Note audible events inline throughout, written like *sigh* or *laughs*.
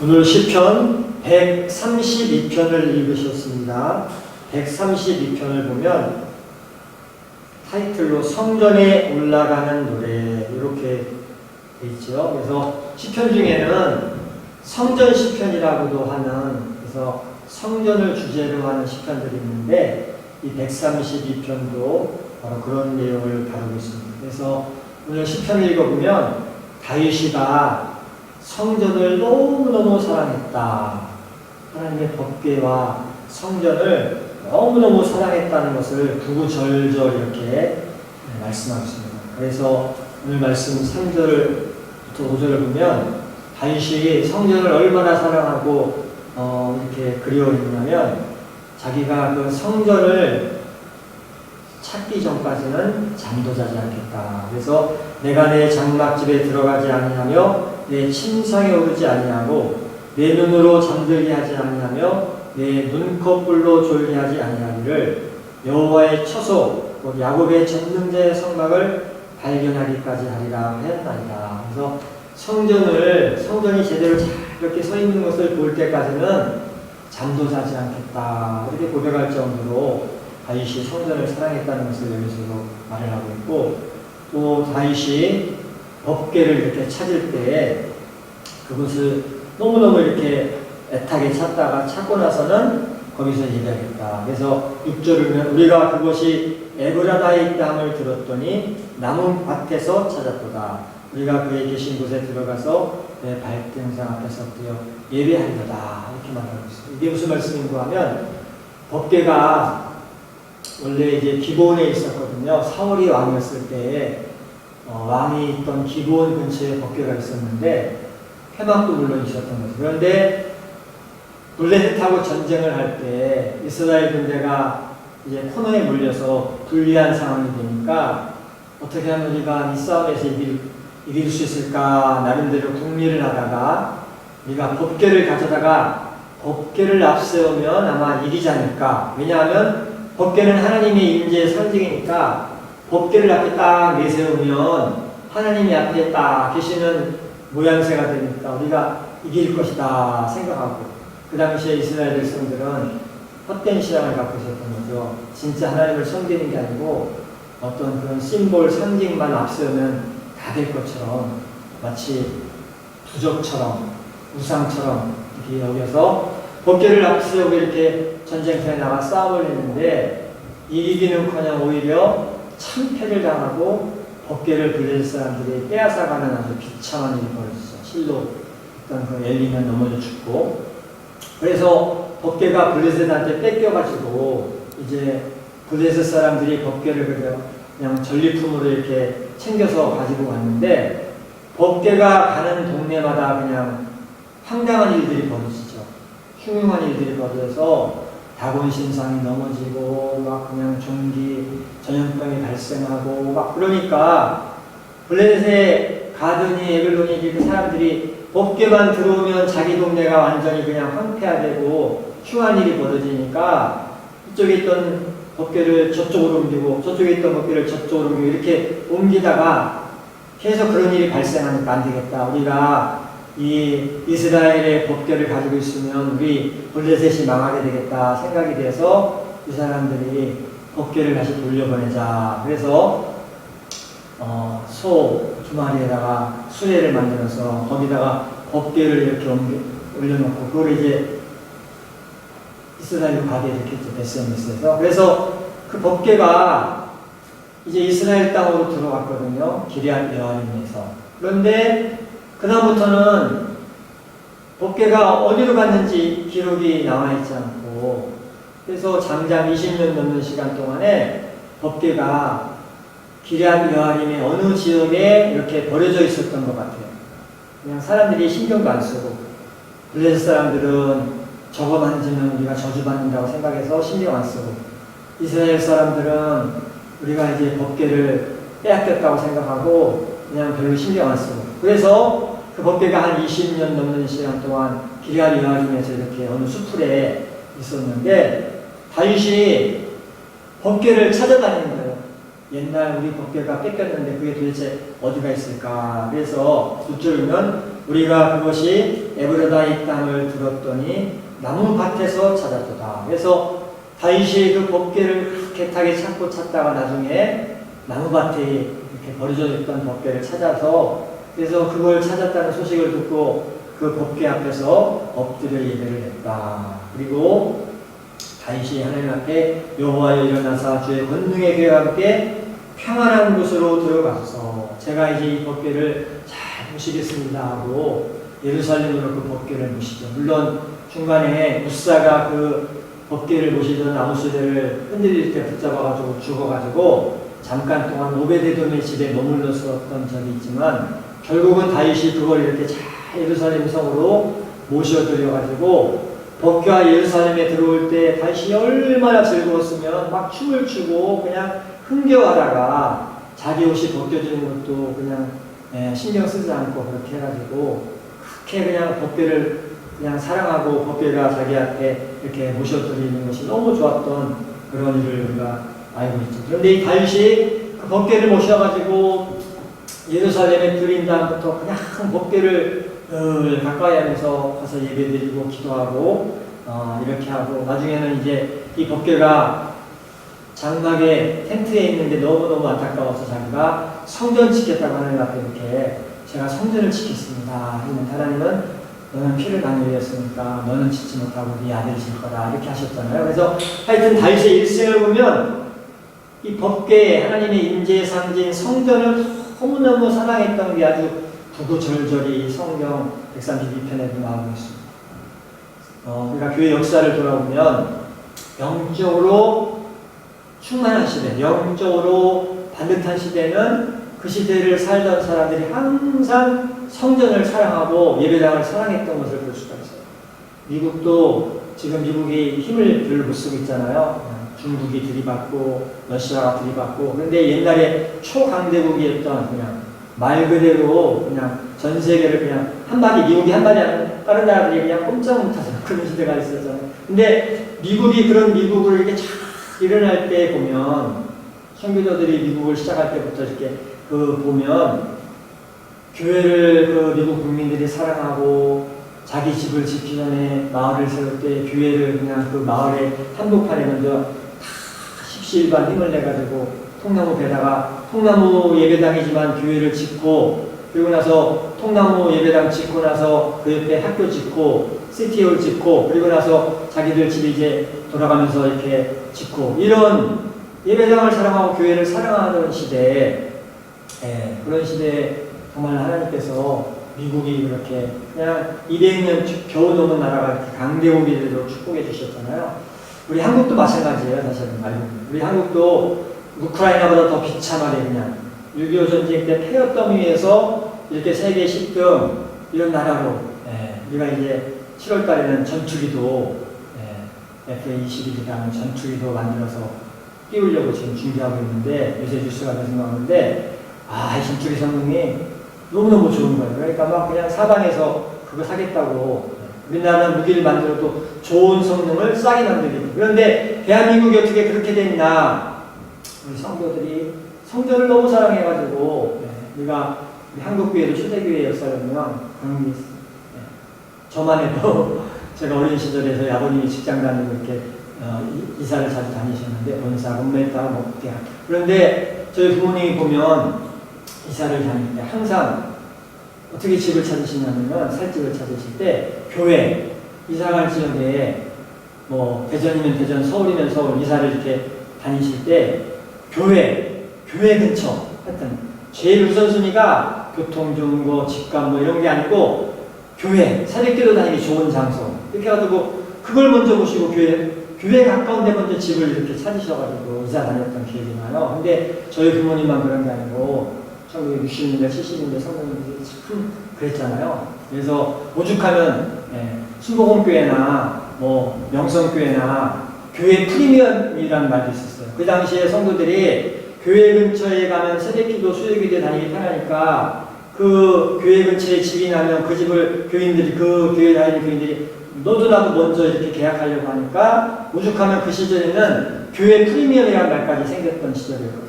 오늘 시편 132편을 읽으셨습니다. 132편을 보면 타이틀로 성전에 올라가는 노래 이렇게 돼 있죠. 그래서 시편 중에는 성전 시편이라고도 하는 그래서 성전을 주제로 하는 시편들이 있는데 이 132편도 바로 그런 내용을 다루고 있습니다. 그래서 오늘 시편을 읽어보면 다윗이가 성전을 너무너무 사랑했다. 하나님의 법궤와 성전을 너무너무 사랑했다는 것을 구구절절 이렇게 말씀하고 있습니다. 그래서 오늘 말씀 3절부터 5절을 보면 다윗이 성전을 얼마나 사랑하고 어, 이렇게 그리워했냐면 자기가 그 성전을 찾기 전까지는 잠도 자지 않겠다. 그래서 내가 내 장막집에 들어가지 아니하며 내 침상에 오르지 아니하고 내 눈으로 잠들게 하지 아니하며 내 눈꺼풀로 졸게 하지 아니하기를 여호와의 처소 곧 야곱의 전능자의 성막을 발견하기까지 하리라 하였나이다. 그래서 성전을 성전이 제대로 잘 이렇게 서 있는 것을 볼 때까지는 잠도 자지 않겠다 이렇게 고백할 정도로 다윗이 성전을 사랑했다는 것을 여기서 말을 하고 있고 또 다윗이 법궤를 이렇게 찾을 때 그것을 너무너무 이렇게 애타게 찾다가 찾고 나서는 거기서 얘기하겠다. 그래서 6절을 우리가 그것이 에브라다에 있다함을 들었더니 나무 밭에서 찾았도다. 우리가 그의 계신 곳에 들어가서 내 발등상 앞에서 뛰어 예배하리로다. 이렇게 말하고 있어요. 이게 무슨 말씀인가 하면 법궤가 원래 이제 기본에 있었거든요. 사울이 왕이었을 때 어, 왕이 있던 기본 근처에 법궤가 있었는데 회막도 물론 있었던 거죠. 그런데 블레셋하고 전쟁을 할 때 이스라엘 군대가 이제 코너에 물려서 불리한 상황이 되니까 어떻게 하면 우리가 이 싸움에서 이길, 이길 수 있을까 나름대로 궁리를 하다가 우리가 법궤를 가져다가 법궤를 앞세우면 아마 이기지 않을까 왜냐하면 법궤는 하나님의 임재의 상징이니까 법궤를 앞에 딱 내세우면 하나님이 앞에 딱 계시는 모양새가 되니까 우리가 이길 것이다 생각하고 그 당시에 이스라엘 백성들은 헛된 신앙을 갖고 있었던 거죠. 진짜 하나님을 섬기는 게 아니고 어떤 그런 심볼 상징만 앞세우면 다 될 것처럼 마치 부적처럼 우상처럼 이렇게 여겨서 법궤를 앞세우고 이렇게 전쟁터에 나가 싸움을 했는데 이기기는커녕 오히려 참패를 당하고 법궤를 블레셋 사람들이 빼앗아가는 아주 비참한 일이 벌어졌어요. 실로 어떤 그 엘리면 넘어져 죽고 그래서 법궤가 블레셋한테 뺏겨가지고 이제 블레셋 사람들이 법궤를 그냥 전리품으로 이렇게 챙겨서 가지고 왔는데 법궤가 가는 동네마다 그냥 황당한 일들이 벌어지죠. 흉흉한 일들이 벌어져서 다곤 신상이 넘어지고 막 그냥 종기 전염병이 발생하고 막 그러니까 블레셋에 가더니 에글론이 그 사람들이 법궤만 들어오면 자기 동네가 완전히 그냥 황폐화되고 흉한 일이 벌어지니까 이쪽에 있던 법궤를 저쪽으로 옮기고 저쪽에 있던 법궤를 저쪽으로 옮기고 이렇게 옮기다가 계속 그런 일이 발생하니까 안 되겠다. 우리가 이 이스라엘의 법궤를 가지고 있으면 우리 블레셋이 망하게 되겠다 생각이 돼서 이 사람들이 법궤를 다시 돌려보내자. 그래서 어, 소 두 마리에다가 수레를 만들어서 거기다가 법궤를 이렇게 옮겨, 올려놓고 그걸 이제 이스라엘로 가게 이렇게 했죠 베스메스에서. 그래서 그 법궤가 이제 이스라엘 땅으로 들어갔거든요. 기리앗 여아림에서. 그런데 그다음부터는 법궤가 어디로 갔는지 기록이 나와 있지 않고 그래서 장장 20년 넘는 시간 동안에 법궤가 기리앗 여아림의 어느 지역에 이렇게 버려져 있었던 것 같아요. 그냥 사람들이 신경도 안 쓰고 블레셋 사람들은 저거 만지면 우리가 저주받는다고 생각해서 신경 안 쓰고 이스라엘 사람들은 우리가 이제 법궤를 빼앗겼다고 생각하고 그냥 별로 신경 안 쓰고 그래서 그 법궤가 한 20년 넘는 시간 동안 기리앗 여아림에서 이렇게 어느 수풀에 있었는데 다윗이 법궤를 찾아다니는 거예요. 옛날 우리 법궤가 뺏겼는데 그게 도대체 어디가 있을까? 그래서 두절이면 우리가 그것이 에브라다의 땅을 들었더니 나무 밭에서 찾았도다. 그래서 다윗이 그 법궤를 깨끗하게 찾고 찾다가 나중에 나무밭에 이렇게 버려져 있던 법궤를 찾아서 그래서 그걸 찾았다는 소식을 듣고 그 법궤 앞에서 엎드려 예배를 했다. 그리고 다윗이 하나님 앞에 여호와여 일어나사 주의 권능의 교회와 함께 평안한 곳으로 들어가서 제가 이제 이 법궤를 잘 모시겠습니다 하고 예루살렘으로 그 법궤를 모시죠. 물론 중간에 무사가 그 법궤를 모시던 나무수대를 흔들릴 때 붙잡아가지고 죽어가지고 잠깐 동안 오베데돔의 집에 머물렀었던 적이 있지만 결국은 다윗이 그걸 이렇게 잘 예루살렘 성으로 모셔들여가지고 법궤가 예루살렘에 들어올 때 다윗이 얼마나 즐거웠으면 막 춤을 추고 그냥 흥겨워하다가 자기 옷이 벗겨지는 것도 그냥 예, 신경 쓰지 않고 그렇게 해가지고 그렇게 그냥 법궤를 그냥 사랑하고 법궤가 자기한테 이렇게 모셔드리는 것이 너무 좋았던 그런 일을 우리가 알고 있죠. 그런데 이 다윗이 그 법궤를 모셔가지고 예루살렘에 들인 다음부터 그냥 법궤를 늘 가까이 하면서 가서 예배드리고 기도하고 어, 이렇게 하고 나중에는 이제 이 법궤가 장막에 텐트에 있는데 너무너무 안타까워서 자기가 성전 지켰다고 하나님 앞에 이렇게 제가 성전을 지켰습니다. 했는데 하나님은 너는 피를 당하였으니까 너는 짓지 못하고 네 아들이 질 거다 이렇게 하셨잖아요. 그래서 하여튼 다윗의 일생을 보면 이 법궤 하나님의 임재의 상징 성전을 너무너무 사랑했던 게 아주 구구절절히 성경 132편에도 나오고 있습니다. 어, 우리가 교회 역사를 돌아보면 영적으로 충만한 시대, 영적으로 반듯한 시대는 그 시대를 살던 사람들이 항상 성전을 사랑하고 예배당을 사랑했던 것을 볼 수가 있어요. 미국도 지금 미국이 힘을 못 쓰고 있잖아요. 중국이 들이받고 러시아가 들이받고 그런데 옛날에 초강대국이었던 그냥 말 그대로 그냥 전 세계를 그냥 한 마디 미국이 한 마디 하면 다른 나라들이 그냥 꼼짝 못하잖아요. *laughs* 그런 시대가 있었잖아요. 근데 미국이 그런 미국을 이렇게 쫙 일어날 때 보면 선교도들이 미국을 시작할 때부터 이렇게 그 보면 교회를 그 미국 국민들이 사랑하고 자기 집을 짓기 전에 마을을 세울 때 교회를 그냥 그 마을의 한복판에 먼저 다 십시일반 힘을 내가지고 통나무 배다가 통나무 예배당이지만 교회를 짓고 그리고 나서 통나무 예배당 짓고 나서 그 옆에 학교 짓고 시티홀 짓고 그리고 나서 자기들 집에 이제 돌아가면서 이렇게 짓고 이런 예배당을 사랑하고 교회를 사랑하는 시대에 예, 그런 시대에 정말 하나님께서 미국이 그렇게 그냥 200년 겨우 넘은 나라가 강대국이 되도록 축복해 주셨잖아요. 우리 한국도 마찬가지예요, 사실은 말고. 우리 한국도 우크라이나보다 더 비참하게 그냥 6.25 전쟁 때 폐허 위에서 이렇게 세계 10등 이런 나라로 예, 우리가 이제 7월 달에는 전투기도 예, F-21이라는 전투기도 만들어서 띄우려고 지금 준비하고 있는데 요새 뉴스가 계속 나오는데 아, 이 전투기 성능이 너무너무 좋은 거예요. 그러니까 막 그냥 사방에서 그거 사겠다고. 우리나라는 무기를 만들어도 좋은 성능을 싸게 만들고 그런데 대한민국이 어떻게 그렇게 됐나 우리 성도들이 성전을 너무 사랑해가지고 네, 우리가 우리 한국교회도 초대교회 역사를 보면 그런 게 있어요. 네. 저만 해도 *laughs* 제가 어린 시절에서 아버님이 직장 다니고 이렇게 어, 이- 이사를 자주 다니셨는데 본사, 본메타, 뭐 대학 그런데 저희 부모님이 보면 이사를 때 항상 어떻게 집을 찾으시냐면 살집을 찾으실 때 교회 이사갈 지역에 뭐 대전이면 대전, 서울이면 서울 이사를 이렇게 다니실 때 교회 교회 근처 하여튼 제일 우선순위가 교통 좋은 거, 집값 뭐 이런 게 아니고 교회 새벽기도 다니기 좋은 장소 이렇게 해가지고 그걸 먼저 보시고 교회 교회 가까운 데 먼저 집을 이렇게 찾으셔가지고 이사 다녔던 기억이 나요. 근데 저희 부모님만 그런 게 아니고 1960년대, 70년대 성도님들이 참 그랬잖아요. 그래서 오죽하면 예, 수복음교회나 뭐 명성교회나 교회 프리미엄이라는 말도 있었어요. 그 당시에 성도들이 교회 근처에 가면 새벽기도 수요기도 다니기 편하니까 그 교회 근처에 집이 나면 그 집을 교인들이 그 교회 다니는 교인들이 너도 나도 먼저 이렇게 계약하려고 하니까 오죽하면 그 시절에는 교회 프리미엄이라는 말까지 생겼던 시절이에요.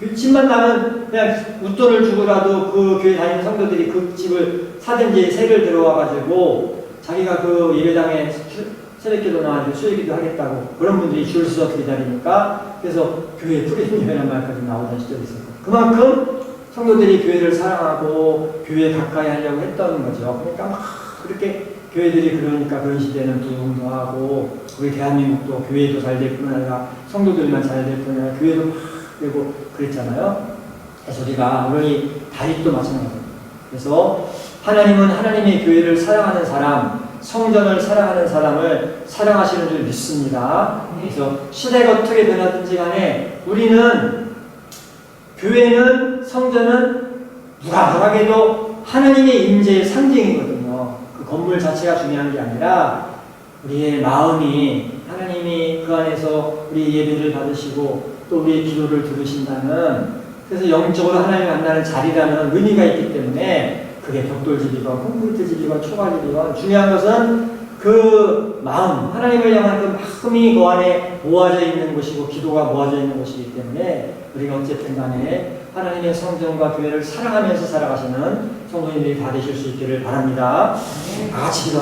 그 집만 나면 그냥 웃돈을 주고라도 그 교회 다니는 성도들이 그 집을 사든지 세를 들어와가지고 자기가 그 예배당에 새벽기도 나와서 수요기도 하겠다고 그런 분들이 줄 서서 기다리니까 그래서 교회 프리미엄이라는 말까지 나오던 시절이 있었고 그만큼 성도들이 교회를 사랑하고 교회 가까이 하려고 했던 거죠. 그러니까 막 그렇게 교회들이 그러니까 그런 시대는 부흥도 하고 우리 대한민국도 교회도 잘 될 뿐 아니라 성도들만 잘 될 뿐 아니라 교회도 막 되고 그랬잖아요. 그래서 우리가 오늘 다윗도 마찬가지입니다. 그래서 하나님은 하나님의 교회를 사랑하는 사람, 성전을 사랑하는 사람을 사랑하시는 줄 믿습니다. 그래서 시대가 어떻게 변하든지 간에 우리는 교회는 성전은 누가 뭐라해도 하나님의 임재의 상징이거든요. 그 건물 자체가 중요한 게 아니라 우리의 마음이 하나님이 그 안에서 우리 예배를 받으시고 또 우리의 기도를 들으신다는 그래서 영적으로 하나님을 만나는 자리라는 의미가 있기 때문에 그게 벽돌집이건 콘크리트 집이건 초가 집이건 중요한 것은 그 마음 하나님을 향한 그 마음이 그 안에 모아져 있는 곳이고 기도가 모아져 있는 곳이기 때문에 우리가 어쨌든 간에 하나님의 성전과 교회를 사랑하면서 살아가시는 성도님들이 다 되실 수 있기를 바랍니다. 다 같이 기도